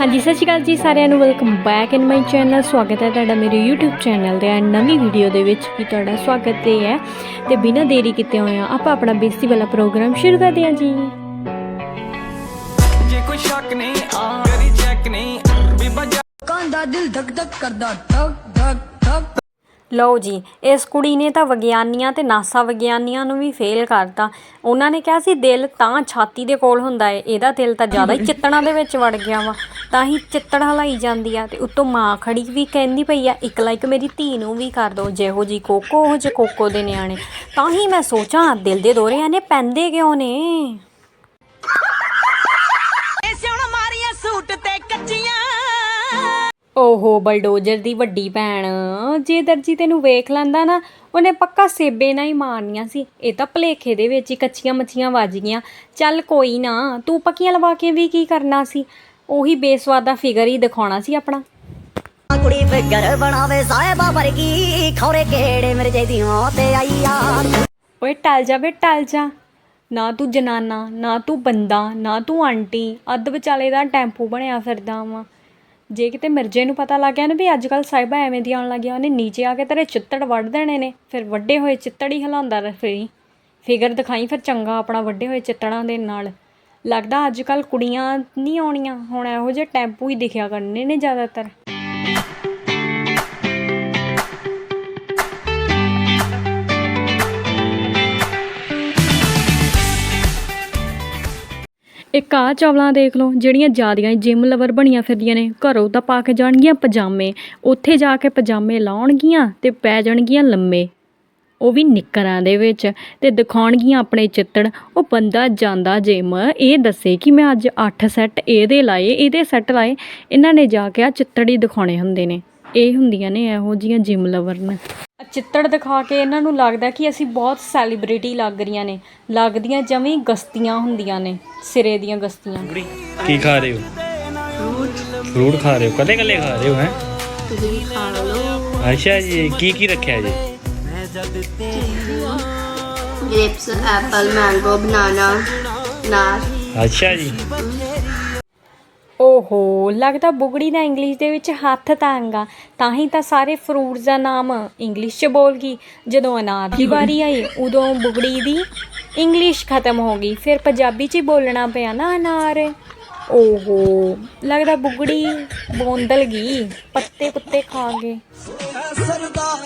ਹਾਂਜੀ ਸਤਿ ਸ਼੍ਰੀ ਅਕਾਲ ਜੀ ਸਾਰਿਆਂ ਨੂੰ। Welcome back in my channel ਸਵਾਗਤ ਹੈ ਤੁਹਾਡਾ ਮੇਰੇ YouTube ਚੈਨਲ ਤੇ। ਨਵੀਂ ਵੀਡੀਓ ਦੇ ਵਿੱਚ ਕੀ ਤੁਹਾਡਾ ਸਵਾਗਤ ਤੇ ਹੈ। ਤੇ ਬਿਨਾਂ ਦੇਰੀ ਕੀਤੇ ਹੋਏ ਆਪਾਂ ਆਪਣਾ ਬੇਇੱਜ਼ਤੀ ਵਾਲਾ ਪ੍ਰੋਗਰਾਮ ਸ਼ੁਰੂ ਕਰਦੇ ਹਾਂ ਜੀ। ਜੇ ਕੋਈ ਸ਼ੱਕ ਨਹੀਂ ਆ ਕਰੀ ਚੈੱਕ ਨਹੀਂ ਬੀਬਾ ਲੋਕਾਂ ਦਾ ਦਿਲ ਧਕ ਧਕ ਕਰਦਾ ਧਕ ਧਕ ਧਕ। ਲਓ ਜੀ, ਇਸ ਕੁੜੀ ਨੇ ਤਾਂ ਵਿਗਿਆਨੀਆਂ ਤੇ ਨਾਸਾ ਵਿਗਿਆਨੀਆਂ ਨੂੰ ਵੀ ਫੇਲ ਕਰਤਾ। ਉਹਨਾਂ ਨੇ ਕਿਹਾ ਸੀ, ਦਿਲ ਤਾਂ ਛਾਤੀ ਦੇ ਕੋਲ ਹੁੰਦਾ ਏ, ਇਹਦਾ ਦਿਲ ਤਾਂ ਜ਼ਿਆਦਾ ਹੀ ਚਿੱਤੜਾਂ ਦੇ ਵਿੱਚ ਵੜ ਗਿਆ ਵਾ। ਤਾਂ ਹੀ ਚਿੱਤੜ ਹਲਾਈ ਜਾਂਦੀ ਆ ਤੇ ਉੱਤੋਂ ਮਾਂ ਖੜੀ ਵੀ ਕਹਿੰਦੀ ਪਈ ਆ, ਇੱਕ ਲਾਈਕ ਮੇਰੀ ਧੀ ਨੂੰ ਵੀ ਕਰ ਦਿਓ ਜਿਹੋ ਜੀ ਕੋਕੋ, ਉਹ ਜੇ ਕੋਕੋ ਦੇ ਨਿਆਣੇ। ਤਾਂ ਹੀ ਮੈਂ ਸੋਚਾਂ, ਦਿਲ ਦੇ ਦੋਰਿਆਂ ਨੇ ਪੈਂਦੇ ਕਿਉਂ ਨੇ? ਸਿਉਣ ਮਾਰੀਆਂ ਸੂਟ ਤੇ ਕੱਚੀਆਂ ਓਹੋ ਬਲਡੋਜ਼ਰ ਦੀ ਵੱਡੀ ਭੈਣ। ਜੇ ਦਰਜੀ ਤੈਨੂੰ ਵੇਖ ਲੈਂਦਾ ਨਾ ਉਹਨੇ ਪੱਕਾ ਸੇਬੇ ਨਾਲ ਹੀ ਮਾਰਨੀਆਂ ਸੀ। ਇਹ ਤਾਂ ਭਲੇਖੇ ਦੇ ਵਿੱਚ ਹੀ ਕੱਚੀਆਂ ਮੱਛੀਆਂ ਵੱਜ ਗਈਆਂ। ਚੱਲ ਕੋਈ ਨਾ ਤੂੰ ਪੱਕੀਆਂ ਲਵਾ ਕੇ ਵੀ ਕੀ ਕਰਨਾ ਸੀ? ਉਹੀ ਬੇਸਵਾਦ ਦਾ ਫਿਗਰ ਹੀ ਦਿਖਾਉਣਾ ਸੀ ਆਪਣਾ। ਕੁੜੀ ਫਿਕਰ ਬਣਾਵੇ ਸਾਹਿਬਾ ਵਰਗੀ ਖੌਰੇ ਕਿਹੜੇ ਮੇਰੇ ਜੈਦੀਆਂ ਤੇ ਆਈ ਆ। ਓਏ ਟਲ ਜਾ ਵੇ ਟਲ ਜਾ। ਨਾ ਤੂੰ ਜਨਾਨਾ ਨਾ ਤੂੰ ਬੰਦਾ ਨਾ ਤੂੰ ਆਂਟੀ। ਅੱਧ ਵਿਚਾਲੇ ਦਾ ਟੈਂਪੂ ਬਣਿਆ ਫਿਰਦਾ ਵਾ। ਜੇ ਕਿਤੇ ਮਿਰਜੇ ਨੂੰ ਪਤਾ ਲੱਗ ਗਿਆ ਨਾ ਵੀ ਅੱਜ ਕੱਲ ਸਾਹਿਬਾ ਐਵੇਂ ਦੀ ਆਉਣ ਲੱਗੀਆਂ, ਉਹਨੇ ਨੀਚੇ ਆ ਕੇ ਤੇਰੇ ਚਿੱਤੜ ਵੱਢ ਦੇਣੇ ਨੇ, ਫਿਰ ਵੱਡੇ ਹੋਏ ਚਿੱਤੜ ਹੀ ਹਿਲਾਉਂਦਾ ਰਹੇ ਫਿਰੀ ਫਿਗਰ ਦਿਖਾਈ ਫਿਰ ਚੰਗਾ ਆਪਣਾ ਵੱਡੇ ਹੋਏ ਚਿੱਤੜਾਂ ਦੇ ਨਾਲ। ਲੱਗਦਾ ਅੱਜ ਕੱਲ ਕੁੜੀਆਂ ਨਹੀਂ ਆਉਣੀਆਂ, ਹੁਣ ਇਹੋ ਜਿਹੇ ਟੈਂਪੂ ਹੀ ਦਿਖਿਆ ਕਰਨੇ ਨੇ ਜ਼ਿਆਦਾਤਰ। ਇੱਕ ਆ ਚਾਵਲਾਂ ਦੇਖ ਲਓ, ਜਿਹੜੀਆਂ ਜਿਆਦੀਆਂ ਜਿਮ ਲਵਰ ਬਣੀਆਂ ਫਿਰਦੀਆਂ ਨੇ। ਘਰੋਂ ਤਾਂ ਪਾ ਕੇ ਜਾਣਗੀਆਂ ਪਜਾਮੇ। ਉੱਥੇ ਜਾ ਕੇ ਪਜਾਮੇ ਲਾਉਣਗੀਆਂ ਤੇ ਪੈ ਜਾਣਗੀਆਂ ਲੰਮੇ। ਉਹ ਵੀ ਨਿੱਕਰਾਂ ਦੇ ਵਿੱਚ ਤੇ ਦਿਖਾਉਣਗੀਆਂ ਆਪਣੇ ਚਿੱਤੜ। ਉਹ ਬੰਦਾ ਜਾਂਦਾ ਜਿਮ ਇਹ ਦੱਸੇ ਕਿ ਮੈਂ ਅੱਜ 8 ਸੈੱਟ ਇਹਦੇ ਲਾਏ, ਇਹਦੇ ਸੈੱਟ ਲਾਏ। ਇਹਨਾਂ ਨੇ ਜਾ ਕੇ ਆ ਚਿੱਤੜ ਹੀ ਦਿਖਾਉਣੇ ਹੁੰਦੇ ਨੇ। ਇਹ ਹੁੰਦੀਆਂ ਨੇ ਇਹੋ ਜੀਆਂ ਜਿਮ ਲਵਰ ਨੇ। ਚਿੱਤੜ ਦਿਖਾ ਕੇ ਇਹਨਾਂ ਨੂੰ ਲੱਗਦਾ ਕਿ ਅਸੀਂ ਬਹੁਤ ਸੈਲੀਬ੍ਰਿਟੀ ਲੱਗ ਰਹੀਆਂ ਨੇ। ਲੱਗਦੀਆਂ ਜਮੀ ਗਸਤੀਆਂ ਹੁੰਦੀਆਂ ਨੇ ਸਿਰੇ ਦੀਆਂ ਗਸਤੀਆਂ। ਕੀ ਖਾ ਰਹੇ ਹੋ? ਫਰੂਟ ਖਾ ਰਹੇ ਹੋ? ਕੱਲੇ ਕੱਲੇ ਖਾ ਰਹੇ ਹੋ ਹੈ? ਤੁਸੀਂ ਖਾ ਲਓ ਅੱਛਾ ਜੀ ਕੀ ਕੀ ਰੱਖਿਆ ਜੀ? Grapes, apple, mango, banana, nas. ਅੱਛਾ ਜੀ। ਓਹੋ, ਲੱਗਦਾ ਬੁਗੜੀ ਦਾ ਇੰਗਲਿਸ਼ ਦੇ ਵਿੱਚ ਹੱਥ ਤਾਂਗਾ ਤਾਂ ਹੀ ਤਾਂ ਸਾਰੇ ਫਰੂਟਸ ਦਾ ਨਾਮ ਇੰਗਲਿਸ਼ 'ਚ ਬੋਲ ਗਈ। ਜਦੋਂ ਅਨਾਰ ਦੀ ਵਾਰੀ ਆਈ, ਉਦੋਂ ਬੁਗੜੀ ਦੀ ਇੰਗਲਿਸ਼ ਖਤਮ ਹੋ ਗਈ। ਫਿਰ ਪੰਜਾਬੀ 'ਚ ਹੀ ਬੋਲਣਾ ਪਿਆ ਨਾ ਅਨਾਰ। ਓਹੋ, ਲੱਗਦਾ ਬੁਗੜੀ ਬੋਂਦਲ ਗਈ। ਪੱਤੇ ਪੁੱਤੇ ਖਾ ਗਏ। ਸਰਦਾਰਾ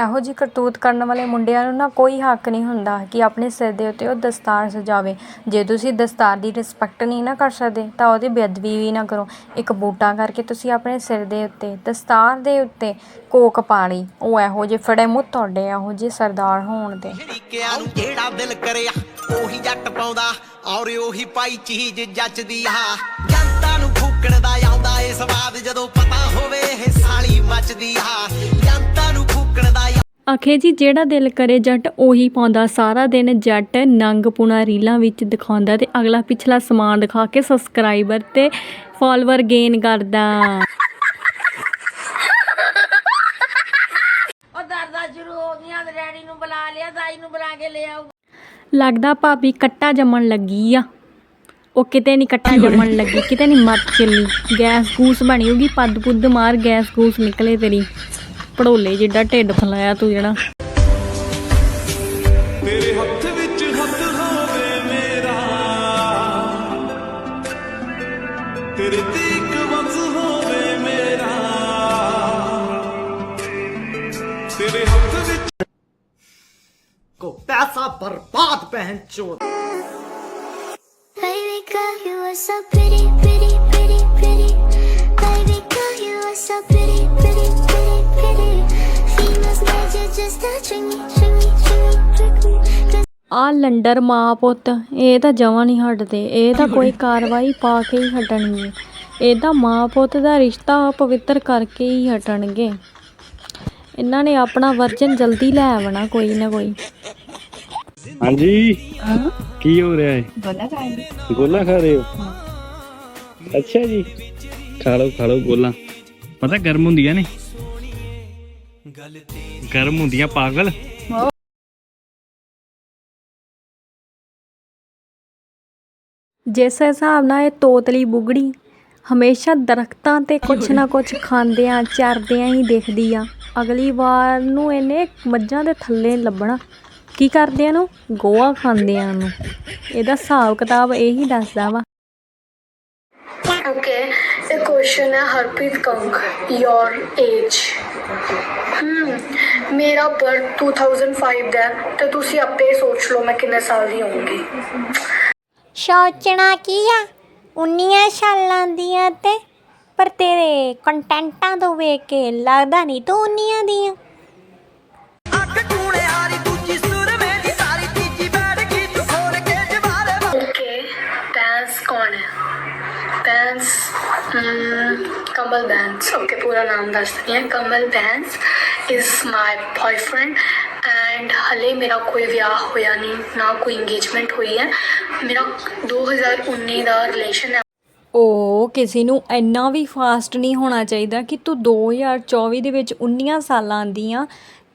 ਇਹੋ ਜੀ ਕਰਤੂਤ ਕਰਨ ਵਾਲੇ ਮੁੰਡਿਆਂ ਨੂੰ ਨਾ ਕੋਈ ਹੱਕ ਨਹੀਂ ਹੁੰਦਾ ਕਿ ਆਪਣੇ ਸਿਰ ਦੇ ਉੱਤੇ ਉਹ ਦਸਤਾਰ ਸਜਾਵੇ। ਜੇ ਤੁਸੀਂ ਦਸਤਾਰ ਦੀ ਰਿਸਪੈਕਟ ਨਹੀਂ ਨਾ ਕਰ ਸਕਦੇ, ਤਾਂ ਉਹਦੀ ਬੇਅਦਬੀ ਵੀ ਨਾ ਕਰੋ। ਇੱਕ ਬੂਟਾ ਕਰਕੇ ਤੁਸੀਂ ਆਪਣੇ ਸਿਰ ਦੇ ਉੱਤੇ, ਦਸਤਾਰ ਦੇ ਉੱਤੇ ਕੋਕ ਪਾ ਲਈ। ਉਹ ਇਹੋ ਜਿਹੇ ਫੜੇ ਮੂੰਹ ਤੁਹਾਡੇ, ਇਹੋ ਜਿਹੇ ਸਰਦਾਰ ਹੋਣ ਦੇ। ਤਰੀਕਿਆਂ ਨੂੰ ਜਿਹੜਾ ਦਿਲ ਕਰਿਆ, ਉਹੀ ਜੱਟ ਪਾਉਂਦਾ ਔਰ ਉਹੀ ਪਾਈ ਚੀਜ਼ ਜੱਚਦੀ ਆ। ਜਨਤਾ ਨੂੰ ਫੂਕਣ ਦਾ ਆਉਂਦਾ ਏ ਸਵਾਦ ਜਦੋਂ ਪਤਾ ਹੋਵੇ, ਇਹ ਸਾਲੀ ਮੱਚਦੀ ਆ। ਆਖੇ ਜੀ ਜਿਹੜਾ ਦਿਲ ਕਰੇ ਜੱਟ ਉਹੀ ਪਾਉਂਦਾ। ਸਾਰਾ ਦਿਨ ਜੱਟ ਨੰਗ ਪੁਣਾ ਰੀਲਾਂ ਵਿੱਚ ਦਿਖਾਉਂਦਾ ਤੇ ਅਗਲਾ ਪਿਛਲਾ ਸਮਾਨ ਦਿਖਾ ਕੇ ਸਬਸਕ੍ਰਾਈਬਰ ਤੇ ਫਾਲੋਅਰ ਗੇਨ ਕਰਦਾ। ਉਹ ਦਰਦਾਂ ਸ਼ੁਰੂ ਹੋ ਗਈਆਂ ਤੇ ਡੈਡੀ ਨੂੰ ਬੁਲਾ ਲਿਆ ਦਾਈ ਨੂੰ ਬੁਲਾ ਕੇ ਲੈ ਆਓ ਲੱਗਦਾ ਭਾਬੀ ਕੱਟਾ ਜੰਮਣ ਲੱਗੀ ਆ। ਉਹ ਕਿਤੇ ਨਹੀਂ ਕੱਟਾ ਜੰਮਣ ਲੱਗੀ ਕਿਤੇ ਨਹੀਂ ਮਰ ਚੱਲੀ। ਗੈਸ ਗੂਸ ਬਣੀ ਹੋਗੀ ਪੱਦ ਪੁੱਦ ਮਾਰ ਗੈਸ ਗੂਸ ਨਿਕਲੇ ਤੇਰੀ। ਪੜੋਲੇ ਜਿੱਡਾ ਢਿੱਡ ਫਲਾਇਆ ਤੂੰ ਜਿਹੜਾ। ਤੇਰੇ ਹੱਥ ਵਿੱਚ ਹੱਥ ਹੋਵੇ ਮੇਰਾ। ਤੇਰੇ ਤੀਕ ਵੰਸ ਹੋਵੇ ਮੇਰਾ। ਤੇਰੇ ਹੱਥ ਵਿੱਚ ਕੋ ਪੈਸਾ ਬਰਬਾਦ ਪਹਿਨ ਚੋਦ Baby girl, you are so pretty, ਆ ਲੰਡਰ ਮਾਂ ਪੁੱਤ ਇਹ ਤਾਂ ਜਮਾਂ ਨਹੀਂ ਹਟਦੇ ਇਹ ਤਾਂ ਕੋਈ ਕਾਰਵਾਈ ਪਾ ਕੇ ਹੀ ਹਟਣਗੇ। ਇਹਦਾ ਮਾਂ ਪੁੱਤ ਦਾ ਰਿਸ਼ਤਾ ਪਵਿੱਤਰ ਕਰਕੇ ਹੀ ਹਟਣਗੇ। ਇਹਨਾਂ ਨੇ ਆਪਣਾ ਵਰਜਨ ਜਲਦੀ ਲੈ ਆਵਣਾ ਕੋਈ ਨਾ ਕੋਈ। ਹਾਂਜੀ। ਕੀ ਹੋ ਰਿਹਾ ਹੈ? ਗੋਲਾ ਖਾ ਰਹੇ। ਗੋਲਾ ਖਾ ਰਹੇ ਹੋ? ਅੱਛਾ ਜੀ। ਖਾ ਲਓ ਖਾ ਲਓ ਗੋਲਾ। ਪਤਾ ਗਰਮ ਹੁੰਦੀਆਂ ਨੇ। ਗਰਮ ਹੁੰਦੀਆਂ ਪਾਗਲ। ਜਿਸ ਹਿਸਾਬ ਨਾਲ ਇਹ ਤੋਤਲੀ ਬੁਗੜੀ ਹਮੇਸ਼ਾ ਦਰਖਤਾਂ ਤੇ ਕੁਛ ਨਾ ਕੁਛ ਖਾਂਦਿਆਂ ਚਰਦਿਆਂ ਹੀ ਦਿਖਦੀ ਆ। ਅਗਲੀ ਵਾਰ ਨੂੰ ਇਹਨੇ ਮੱਝਾਂ ਦੇ ਥੱਲੇ ਲੱਭਣਾ। ਕੀ ਕਰਦਿਆਂ ਨੂੰ ਗੋਆ ਖਾਂਦਿਆਂ ਨੂੰ ਇਹਦਾ ਹਿਸਾਬ ਕਿਤਾਬ ਇਹੀ ਦੱਸਦਾ ਵਾ। ਓਕੇ ਇਹ ਕੁਐਸਚਨ ਹੈ Harpreet Kang your age hmm ਮੇਰਾ ਬਰਥ 2005 ਦਾ ਹੈ ਤੇ ਤੁਸੀਂ ਆਪੇ ਸੋਚ ਲਓ ਮੈਂ ਕਿੰਨੇ ਸਾਲ ਦੀ ਹੋਵਾਂਗੀ ਸੋਚਣਾ ਕੀ ਆ? 19 ਸਾਲਾਂ ਦੀਆਂ ਤੇ ਪਰ ਤੇਰੇ ਕੰਟੈਂਟਾਂ ਤੋਂ ਵੇਖ ਕੇ ਲੱਗਦਾ ਨਹੀਂ ਤੂੰ 19 ਦੀ ਆ ਕੌਣ ਹੈ? ਬੈਂਸ ਕਮਲ ਬੈਂਸ ਓਕੇ ਪੂਰਾ ਨਾਮ ਦੱਸ ਦਿੰਦੀ ਹਾਂ Kamal Bains is my boyfriend and ਹਲੇ ਮੇਰਾ ਕੋਈ ਵਿਆਹ ਹੋਇਆ ਨਹੀਂ ਨਾ ਕੋਈ ਇੰਗੇਜਮੈਂਟ ਹੋਈ ਹੈ ਮੇਰਾ 2019 ਦਾ ਰਿਲੇਸ਼ਨ ਹੈ ਉਹ ਕਿਸੇ ਨੂੰ ਇੰਨਾ ਵੀ ਫਾਸਟ ਨਹੀਂ ਹੋਣਾ ਚਾਹੀਦਾ ਕਿ ਤੂੰ 2024 ਦੇ ਵਿੱਚ 19 ਸਾਲਾਂ ਦੀ ਆ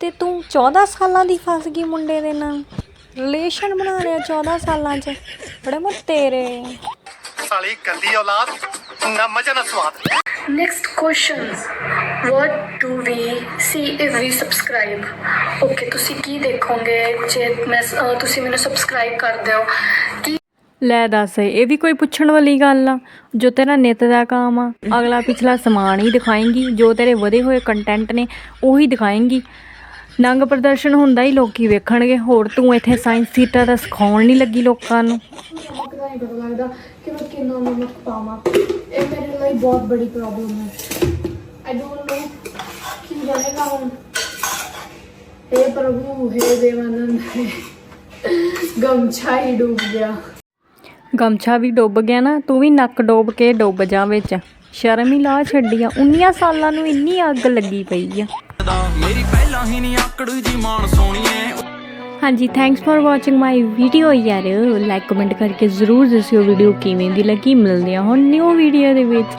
ਤੇ ਤੂੰ 14 ਸਾਲਾਂ ਦੀ ਫਸ ਗਈ ਮੁੰਡੇ ਦੇ ਨਾਲ ਰਿਲੇਸ਼ਨ ਬਣਾ ਲਿਆ 14 ਸਾਲਾਂ 'ਚ ਬੜੇ ਮੋ ਤੇਰੇ ਸਾਲੀ ਗੰਦੀ ਔਲਾਦ ਨਾ ਮਜ਼ਾ ਨਾ ਸਵਾਦ Next question. What do we see if we subscribe? Okay, ਤੁਸੀਂ ਕੀ ਦੇਖੋਗੇ? ਜੇ ਮੈਂ ਤੁਸੀਂ ਮੈਨੂੰ ਸਬਸਕ੍ਰਾਈਬ ਕਰਦੇ ਹੋ ਕੀ ਲੈ ਦੱਸ ਇਹ ਵੀ ਕੋਈ ਪੁੱਛਣ ਵਾਲੀ ਗੱਲ ਆ? ਜੋ ਤੇਰਾ ਨਿਤ ਦਾ ਕੰਮ ਆ ਅਗਲਾ ਪਿਛਲਾ ਸਮਾਨ ਹੀ ਦਿਖਾਏਂਗੀ। ਜੋ ਤੇਰੇ ਵਧੇ ਹੋਏ ਕੰਟੈਂਟ ਨੇ ਉਹੀ ਦਿਖਾਏਂਗੀ। ਨੰਗ ਪ੍ਰਦਰਸ਼ਨ ਹੁੰਦਾ ਹੀ ਲੋਕੀ ਵੇਖਣਗੇ। ਹੋਰ ਤੂੰ ਇੱਥੇ ਸਾਇੰਸ ਥੀਟਾ ਦਾ ਸਿਖਾਉਣ ਨਹੀਂ ਲੱਗੀ ਲੋਕਾਂ ਨੂੰ। ਪਤਾ ਨਹੀਂ ਪਤਾ ਲੱਗਦਾ ਕਿ ਮੈਂ ਕਿੰਨਾ ਨਮਕ ਪਾਵਾਂ। ਇਹ ਮੇਰੇ ਲਈ ਬਹੁਤ ਬੜੀ ਪ੍ਰੋਬਲਮ ਹੈ। ਆਈ ਡੋਨਟ बनेगा प्रभु हे देवानंद गमछा ही डूब गया ਗਮਛਾ ਵੀ ਡੁੱਬ ਗਿਆ ਨਾ ਤੂੰ ਵੀ ਨੱਕ ਡੋਬ ਕੇ ਡੁੱਬ ਜਾ ਵਿੱਚ। ਸ਼ਰਮ ਹੀ ਲਾ ਛੱਡੀ ਆ 19 ਸਾਲਾਂ ਨੂੰ ਇੰਨੀ ਅੱਗ ਲੱਗੀ ਪਈ ਆ। ਮੇਰੀ ਪਹਿਲਾਂ ਹੀ ਨਹੀਂ ਆਕੜ ਜੀ ਮਾਨ ਸੋਣੀਏ ਹਾਂਜੀ thanks for watching my video ਯਾਰ। ਲਾਈਕ ਕਮੈਂਟ ਕਰਕੇ ਜ਼ਰੂਰ ਦੱਸਿਓ ਵੀਡੀਓ ਕਿਵੇਂ ਦੀ ਲੱਗੀ। ਮਿਲਦੀ ਹੁਣ ਨਿਊ ਵੀਡੀਓ ਦੇ ਵਿੱਚ।